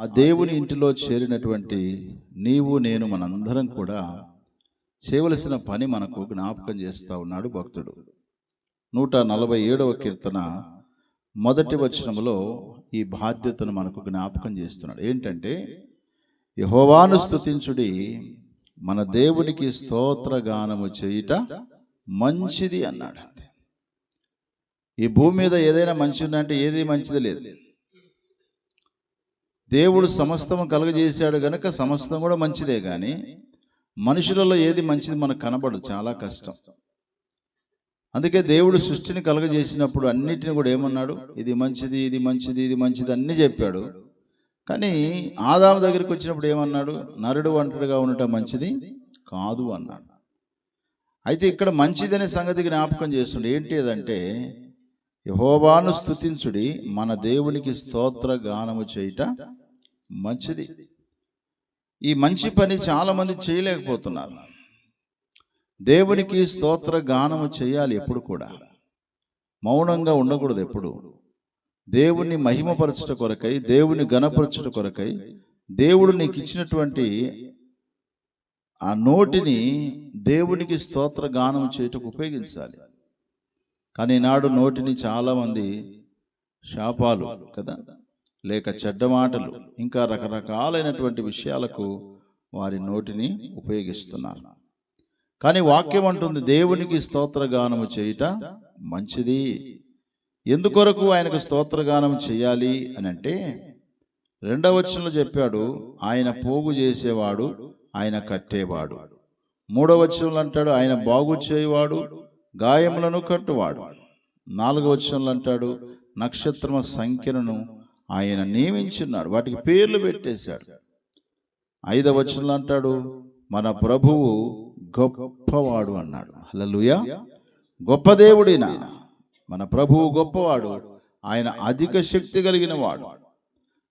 ఆ దేవుని ఇంటిలో చేరినటువంటి నీవు నేను మనందరం కూడా చేయవలసిన పని మనకు జ్ఞాపకం చేస్తా ఉన్నాడు భక్తుడు. నూట నలభై ఏడవ కీర్తన మొదటి వచనములో ఈ బాధ్యతను మనకు జ్ఞాపకం చేస్తున్నాడు. ఏంటంటే యహోవాను స్తుతించుడి మన దేవునికి స్తోత్ర గానము చేయుట మంచిది అన్నాడు ఈ భూమి మీద ఏదైనా మంచి ఉందంటే ఏది మంచిది లేదు. దేవుడు సమస్తము కలుగజేశాడు గనుక సమస్తం కూడా మంచిదే కానీ మనుషులలో ఏది మంచిది మనకు కనబడదు. చాలా కష్టం. అందుకే దేవుడు సృష్టిని కలుగజేసినప్పుడు అన్నిటిని కూడా ఏమన్నాడు? ఇది మంచిది ఇది మంచిది ఇది మంచిది అన్నీ చెప్పాడు. కానీ ఆదాము దగ్గరికి వచ్చినప్పుడు ఏమన్నాడు? నరుడు ఒంటరిగా ఉండటం మంచిది కాదు అన్నాడు. అయితే ఇక్కడ మంచిదనే సంగతి జ్ఞాపకం చేస్తుండే. ఏంటి అదంటే యహోవాను స్తుతించుడి మన దేవునికి స్తోత్ర గానము చేయుట మంచిది. ఈ మంచి పని చాలామంది చేయలేకపోతున్నారు. దేవునికి స్తోత్ర గానము చేయాలి ఎప్పుడు కూడా. మౌనంగా ఉండకూడదు ఎప్పుడు. దేవుణ్ణి మహిమపరచుట కొరకై దేవుని గణపరచుట కొరకై దేవుడు నీకు ఇచ్చినటువంటి ఆ నోటిని దేవునికి స్తోత్ర గానం చేయుటకు ఉపయోగించాలి. కానీ నాడు నోటిని చాలామంది శాపాలు కదా. లేక చెడ్డ మాటలు ఇంకా రకరకాలైనటువంటి విషయాలకు వారి నోటిని ఉపయోగిస్తున్నారు. కానీ వాక్యం అంటుంది దేవునికి స్తోత్రగానము చేయుట మంచిది. ఎందుకొరకు ఆయనకు స్తోత్రగానం చేయాలి? అని అంటే రెండవ వచనంలో చెప్పాడు ఆయన పోగు చేసేవాడు ఆయన కట్టేవాడు. మూడవ వచనంలో అంటాడు ఆయన బాగు చేయవాడు గాయములను కట్టువాడు. నాలుగవ వచనంలో అంటాడు నక్షత్రమ సంఖ్యలను ఆయన నియమించున్నాడు. వాటికి పేర్లు పెట్టేశాడు. ఐదవ వచనంలో అంటాడు మన ప్రభువు గొప్పవాడు అన్నాడు. హల్లెలూయా. గొప్ప దేవుడిన మన ప్రభువు గొప్పవాడు. ఆయన అధిక శక్తి కలిగిన వాడు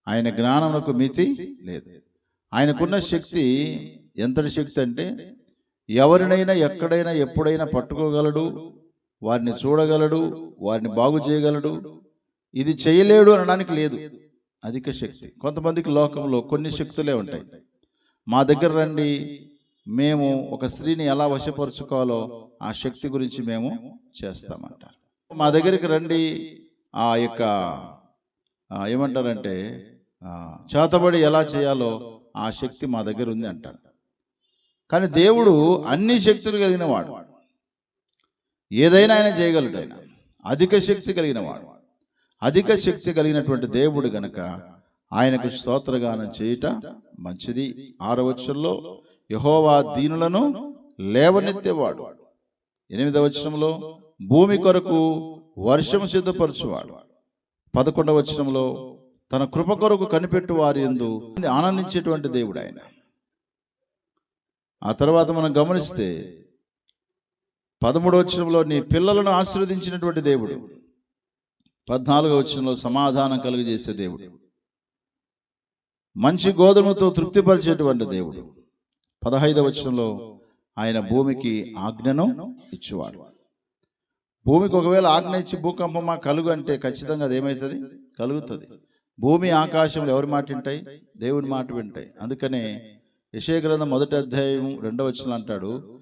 ఆయన జ్ఞానమునకు మితి లేదు. ఆయనకున్న శక్తి ఎంతటి శక్తి అంటే ఎవరినైనా ఎక్కడైనా ఎప్పుడైనా పట్టుకోగలడు వారిని చూడగలడు వారిని బాగు చేయగలడు. ఇది చేయలేడు అనడానికి లేదు. అధిక శక్తి. కొంతమందికి లోకంలో కొన్ని శక్తులే ఉంటాయి. మా దగ్గర రండి మేము ఒక స్త్రీని ఎలా వశపరుచుకోవాలో ఆ శక్తి గురించి మేము చేస్తామంటారు. మా దగ్గరికి రండి ఆ యొక్క ఏమంటారంటే చేతబడి ఎలా చేయాలో ఆ శక్తి మా దగ్గర ఉంది అంటారు. కానీ దేవుడు అన్ని శక్తులు కలిగిన వాడు. ఏదైనా ఆయన చేయగలడు ఆయన అధిక శక్తి కలిగిన వాడు. అధిక శక్తి కలిగినటువంటి దేవుడు గనక ఆయనకు స్తోత్రగానం చేయుట మంచిది. ఆరవచనంలో యహోవా దీనులను లేవనెత్తేవాడు. ఎనిమిదవ వచనంలో భూమి కొరకు వర్షం సిద్ధపరచువాడు. పదకొండవ వచనంలో తన కృప కొరకు కనిపెట్టు వారి ఎందు ఆనందించేటువంటి దేవుడు ఆయన. ఆ తర్వాత మనం గమనిస్తే పదమూడవ వచనంలో నీ పిల్లలను ఆశీర్వదించినటువంటి దేవుడు. పద్నాలుగవ వచనంలో సమాధానం కలుగజేసే దేవుడు. మంచి గోధుమతో తృప్తిపరిచేటువంటి దేవుడు. పదహైదవ వచనంలో ఆయన భూమికి ఆజ్ఞను ఇచ్చేవాడు. భూమికి ఒకవేళ ఆజ్ఞ ఇచ్చి భూకంపమా కలుగు అంటే ఖచ్చితంగా అదేమవుతుంది కలుగుతుంది. భూమి ఆకాశంలో ఎవరి మాట వింటాయి? దేవుని మాట వింటాయి. అందుకనే యశయగ్రంథం మొదటి అధ్యాయం రెండవ వచనం అంటాడు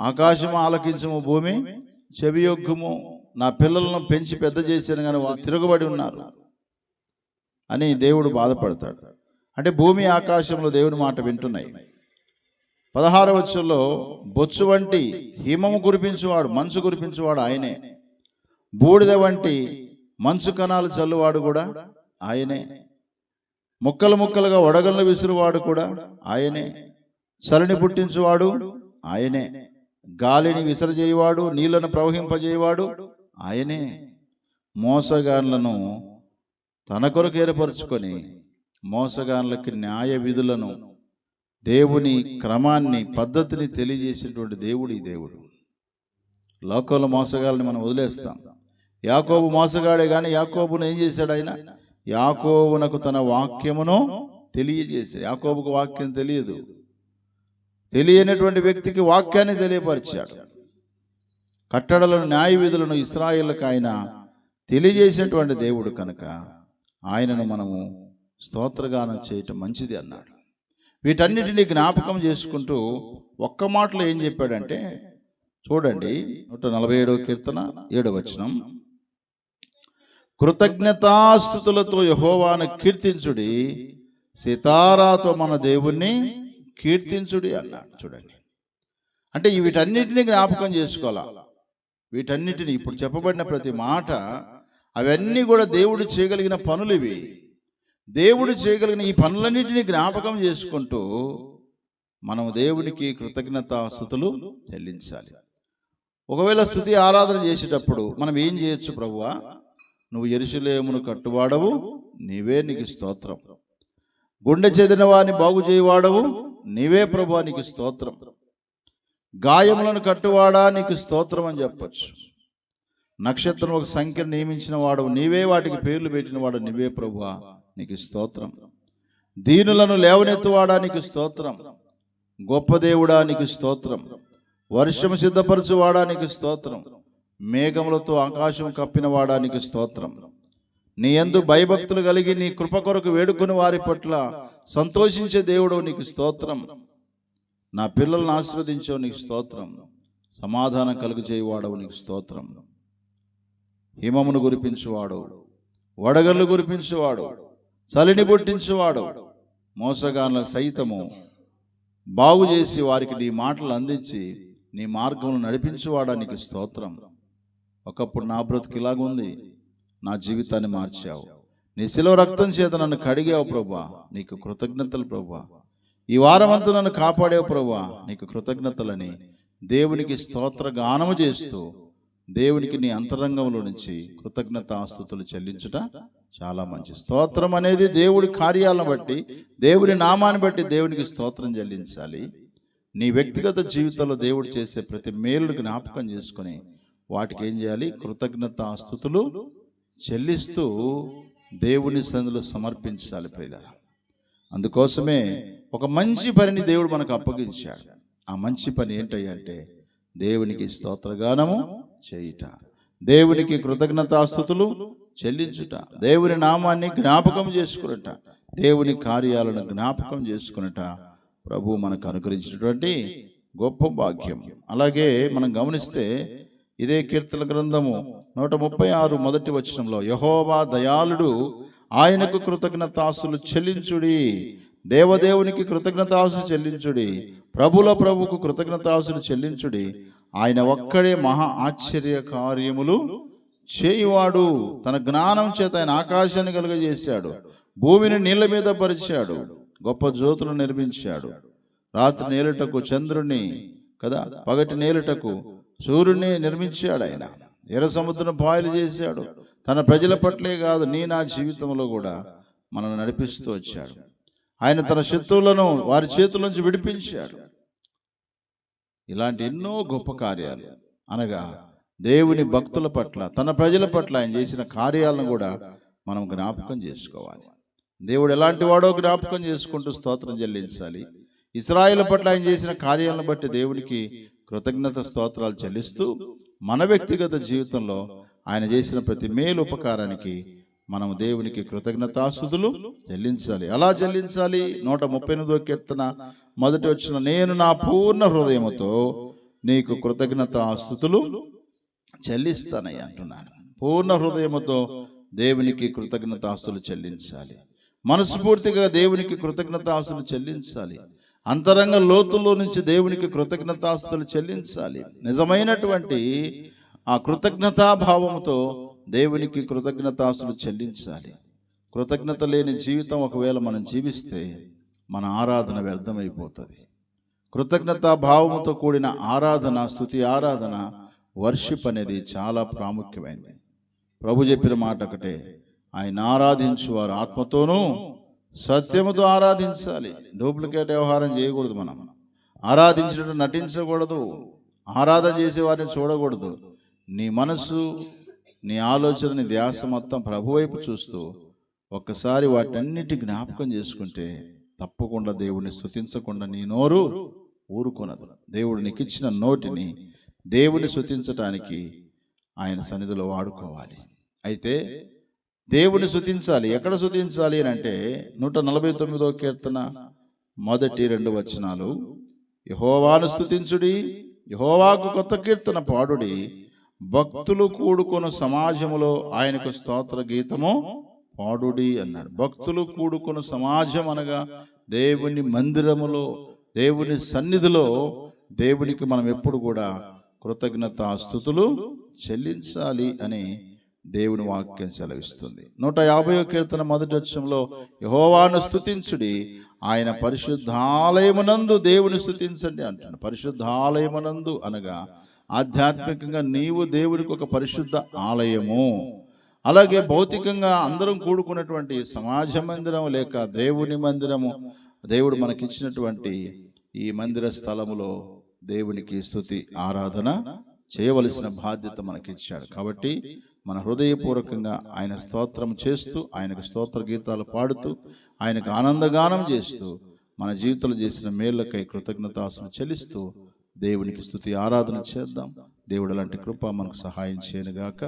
ఆకాశము ఆలకించము భూమి చెవియొగ్గుము నా పిల్లలను పెంచి పెద్ద చేశాను కానీ వాళ్ళు తిరగబడి ఉన్నారు. అని దేవుడు బాధపడతాడు. అంటే భూమి ఆకాశంలో దేవుని మాట వింటున్నాయి. పదహార వచ్చంలో బొచ్చు వంటి హిమము కురిపించువాడు మంచు కురిపించువాడు ఆయనే. బూడిద వంటి మంచు కణాలు చల్లువాడు కూడా ఆయనే. ముక్కలు ముక్కలుగా వడగళ్ళు విసురువాడు కూడా ఆయనే. చలిని పుట్టించువాడు ఆయనే. గాలిని విసరజేయవాడు నీళ్ళను ప్రవహింపజేయవాడు ఆయనే. మోసగాన్లను తన కొరకు ఏర్పరచుకొని మోసగాన్లకి న్యాయ విధులను దేవుని క్రమాన్ని పద్ధతిని తెలియజేసేటువంటి దేవుడు ఈ దేవుడు. లోకంలో మోసగాళ్ళని మనం వదిలేస్తాం. యాకోబు మోసగాడే కానీ యాకోబును ఏం చేశాడు ఆయన? యాకోబునకు తన వాక్యమును తెలియజేశాడు. యాకోబుకు వాక్యం తెలియదు. తెలియనటువంటి వ్యక్తికి వాక్యాన్ని తెలియపరిచాడు. కట్టడలను న్యాయ విధులను ఇస్రాయిల్కి ఆయన తెలియజేసినటువంటి దేవుడు కనుక ఆయనను మనము స్తోత్రగానం చేయటం మంచిది అన్నాడు. వీటన్నిటిని జ్ఞాపకం చేసుకుంటూ ఒక్క మాటలో ఏం చెప్పాడంటే చూడండి నూట నలభై ఏడవ కీర్తన ఏడవ వచనం. కృతజ్ఞతాస్థుతులతో యహోవాను కీర్తించుడి సితారాతో మన దేవుణ్ణి కీర్తించుడి అన్నాడు. చూడండి. అంటే వీటన్నిటిని జ్ఞాపకం చేసుకోవాలా? వీటన్నిటిని ఇప్పుడు చెప్పబడిన ప్రతి మాట అవన్నీ కూడా దేవుడు చేయగలిగిన పనులు ఇవి. దేవుడు చేయగలిగిన ఈ పనులన్నిటిని జ్ఞాపకం చేసుకుంటూ మనం దేవునికి కృతజ్ఞతాస్థుతులు చెల్లించాలి. ఒకవేళ స్థుతి ఆరాధన చేసేటప్పుడు మనం ఏం చేయొచ్చు ప్రభువా? నువ్వు ఎరుసలేమును కట్టువాడవు నీవే నీకు స్తోత్రం. గుండె చెదిన వాని బాగు చేయవాడవు నీవే ప్రభువా నీకు స్తోత్రం. గాయములను కట్టువాడా నీకు స్తోత్రం అని చెప్పొచ్చు. నక్షత్రం ఒక సంఖ్యను నియమించిన వాడు నీవే వాటికి పేర్లు పెట్టిన వాడు నీవే ప్రభువా నీకు స్తోత్రం. దీనులను లేవనెత్తువాడా నీకు స్తోత్రం. గొప్ప దేవుడా నీకు స్తోత్రం. వర్షము సిద్ధపరచువాడా నీకు స్తోత్రం. మేఘములతో ఆకాశం కప్పిన వాడానికి నీకు స్తోత్రం. నీ ఎందు భయభక్తులు కలిగి నీ కృప కొరకు వేడుకుని వారి పట్ల సంతోషించే దేవుడు నీకు స్తోత్రం. నా పిల్లలను ఆశీర్వదించావు నీకు స్తోత్రం. సమాధానం కలుగు చేయవాడవు నీకు స్తోత్రం. హిమమును గురిపించువాడు వడగళ్ళు గురిపించువాడు చలిని పుట్టించువాడు మోసగానుల సైతము బాగు చేసి వారికి నీ మాటలు అందించి నీ మార్గమును నడిపించువాడా నీకు స్తోత్రం. ఒకప్పుడు నా బ్రతుకు ఇలాగుంది. నా జీవితాన్ని మార్చావు. నీ శిలో రక్తం చేత నన్ను కడిగావు ప్రభా. నీకు కృతజ్ఞతలు ప్రభా. ఈ వారమంతా నన్ను కాపాడావు ప్రభా. నీకు కృతజ్ఞతలని దేవునికి స్తోత్ర గానము చేస్తూ దేవునికి నీ అంతరంగంలో నుంచి కృతజ్ఞతాస్తుతులు చెల్లించుట చాలా మంచి స్తోత్రం అనేది దేవుడి కార్యాలను బట్టి దేవుని నామాన్ని బట్టి దేవునికి స్తోత్రం చెల్లించాలి. నీ వ్యక్తిగత జీవితంలో దేవుడు చేసే ప్రతి మేలుడు జ్ఞాపకం చేసుకొని వాటికి ఏం చేయాలి? కృతజ్ఞతాస్తుతులు చెల్లిస్తూ దేవుని సందులో సమర్పించాలి ప్రియుల అందుకోసమే ఒక మంచి పనిని దేవుడు మనకు అప్పగించాడు. ఆ మంచి పని ఏంటంటే దేవునికి స్తోత్రగానము చేయుట. దేవునికి కృతజ్ఞతాస్థుతులు చెల్లించుట. దేవుని నామాన్ని జ్ఞాపకం చేసుకున్నట దేవుని కార్యాలను జ్ఞాపకం చేసుకున్నట ప్రభు మనకు అనుగ్రహించినటువంటి గొప్ప భాగ్యం. అలాగే మనం గమనిస్తే ఇదే కీర్తన గ్రంథము నూట ముప్పై ఆరు మొదటి వచనంలో యహోవా దయాళుడు ఆయనకు కృతజ్ఞతాసులు చెల్లించుడి దేవదేవునికి కృతజ్ఞతాసులు చెల్లించుడి ప్రభుల ప్రభుకు కృతజ్ఞతాసులు చెల్లించుడి. ఆయన ఒక్కడే మహా ఆశ్చర్య కార్యములు చేయువాడు. తన జ్ఞానం చేత ఆయన ఆకాశాన్ని కలుగజేశాడు భూమిని నీళ్ళ మీద పరిచాడు గొప్ప జ్యోతులు నిర్మించాడు. రాత్రి నేలుటకు చంద్రుణ్ణి కదా పగటి నేలుటకు సూర్యుడిని నిర్మించాడు ఆయన. ఎర్ర సముద్రం పాయలు చేశాడు. తన ప్రజల పట్లే కాదు నీ నా జీవితంలో కూడా మనల్ని నడిపిస్తూ వచ్చాడు. ఆయన తన శత్రువులను వారి చేతుల నుంచి విడిపించాడు. ఇలాంటి ఎన్నో గొప్ప కార్యాలు. అనగా దేవుని భక్తుల పట్ల తన ప్రజల పట్ల ఆయన చేసిన కార్యాలను కూడా మనం జ్ఞాపకం చేసుకోవాలి. దేవుడు ఎలాంటి వాడో జ్ఞాపకం చేసుకుంటూ స్తోత్రం చెల్లించాలి. ఇస్రాయిల పట్ల ఆయన చేసిన కార్యాలను బట్టి దేవునికి కృతజ్ఞత స్తోత్రాలు చెల్లిస్తూ మన వ్యక్తిగత జీవితంలో ఆయన చేసిన ప్రతి మేలు ఉపకారానికి మనం దేవునికి కృతజ్ఞతాసుదులు చెల్లించాలి. అలా చెల్లించాలి? నూట ముప్పై ఎనిమిదో కీర్తన మొదటి వచ్చిన నేను నా పూర్ణ హృదయముతో నీకు కృతజ్ఞతాస్తుతులు చెల్లిస్తానని అంటున్నాను పూర్ణ హృదయముతో దేవునికి కృతజ్ఞతాస్తులు చెల్లించాలి. మనస్ఫూర్తిగా దేవునికి కృతజ్ఞతాస్తులు చెల్లించాలి. అంతరంగ లోతుల్లో నుంచి దేవునికి కృతజ్ఞతాస్తులు చెల్లించాలి. నిజమైనటువంటి ఆ కృతజ్ఞతాభావంతో దేవునికి కృతజ్ఞతాస్తులు చెల్లించాలి. కృతజ్ఞత లేని జీవితం ఒకవేళ మనం జీవిస్తే మన ఆరాధన వ్యర్థమైపోతుంది. కృతజ్ఞతా భావముతో కూడిన ఆరాధన స్థుతి ఆరాధన వర్షిప్ అనేది చాలా ప్రాముఖ్యమైనది. ప్రభు చెప్పిన మాట ఒకటే ఆయన ఆరాధించు వారు ఆత్మతోనూ సత్యముతో ఆరాధించాలి. డూప్లికేట్ వ్యవహారం చేయకూడదు మనం. ఆరాధించడం నటించకూడదు. ఆరాధన చేసే వారిని చూడకూడదు. నీ మనసు నీ ఆలోచన నీ ధ్యాస మొత్తం ప్రభు వైపు చూస్తూ ఒక్కసారి వాటన్నిటి జ్ఞాపకం చేసుకుంటే తప్పకుండా దేవుడిని స్తుతించకుండా నీ నోరు ఊరుకొనదు. దేవుడు నీకు ఇచ్చిన నోటిని దేవుని స్తుతించటానికి ఆయన సన్నిధిలో వాడుకోవాలి. అయితే దేవుని శుతించాలి ఎక్కడ శుతించాలి అని అంటే నూట నలభై తొమ్మిదో కీర్తన మొదటి రెండు వచనాలు. యహోవాను స్థుతించుడి యహోవాకు కొత్త కీర్తన పాడుడి. భక్తులు కూడుకొను సమాజములో ఆయనకు స్తోత్ర గీతము పాడుడి అన్నాడు. భక్తులు కూడుకొను సమాజం అనగా దేవుని మందిరములో దేవుని సన్నిధిలో దేవునికి మనం ఎప్పుడు కూడా కృతజ్ఞత స్థుతులు చెల్లించాలి అని దేవుని వాక్యం సెలవిస్తుంది. నూట యాభై కీర్తన మొదటి వచ్చంలో యహోవాను స్థుతించుడి ఆయన పరిశుద్ధాలయమునందు దేవుని స్థుతించండి అంటాడు. పరిశుద్ధాలయమునందు అనగా ఆధ్యాత్మికంగా నీవు దేవునికి ఒక పరిశుద్ధ ఆలయము. అలాగే భౌతికంగా అందరం కూడుకున్నటువంటి సమాజ మందిరం లేక దేవుని మందిరము. దేవుడు మనకిచ్చినటువంటి ఈ మందిర స్థలములో దేవునికి స్థుతి ఆరాధన చేయవలసిన బాధ్యత మనకిచ్చాడు. కాబట్టి మన హృదయపూర్వకంగా ఆయన స్తోత్రం చేస్తూ ఆయనకు స్తోత్ర గీతాలు పాడుతూ ఆయనకు ఆనందగానం చేస్తూ మన జీవితంలో చేసిన మేళ్ళకై కృతజ్ఞతాసులు చెల్లిస్తూ దేవునికి స్థుతి ఆరాధన చేద్దాం. దేవుడు అలాంటి కృప మనకు సహాయం చేయనుగాక.